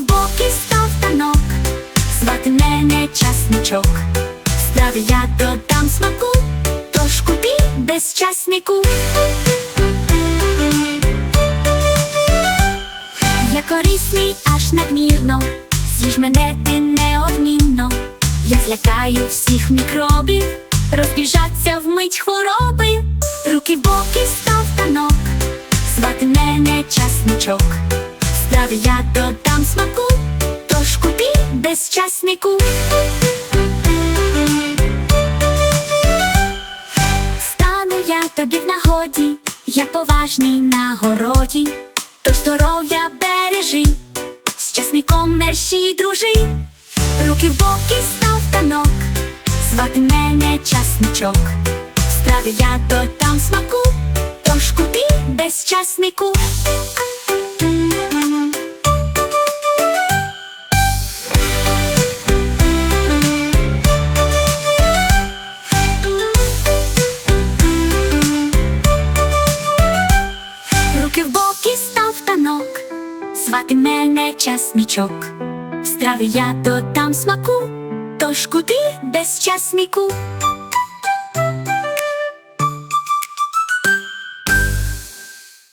і боки став танок, звати мене часничок. Страві я додам смаку, тож купі безчаснику. Я корисний аж надмірно, з'їж мене ти неодмінно. Я злякаю всіх мікробів, розбіжаться вмить хвороби, руки боки став танок, звати мене часничок. Страві я додам смаку, тож купі без часнику. Стану я тобі в нагоді, я поважний на городі, то здоров'я бережи, з часником мерщій дружи, руки в боки став танок, звати мене часничок, в страві я додам смаку, тож купі без став танок, звати мене часничок. Страви я додам смаку, тож куди без часнику.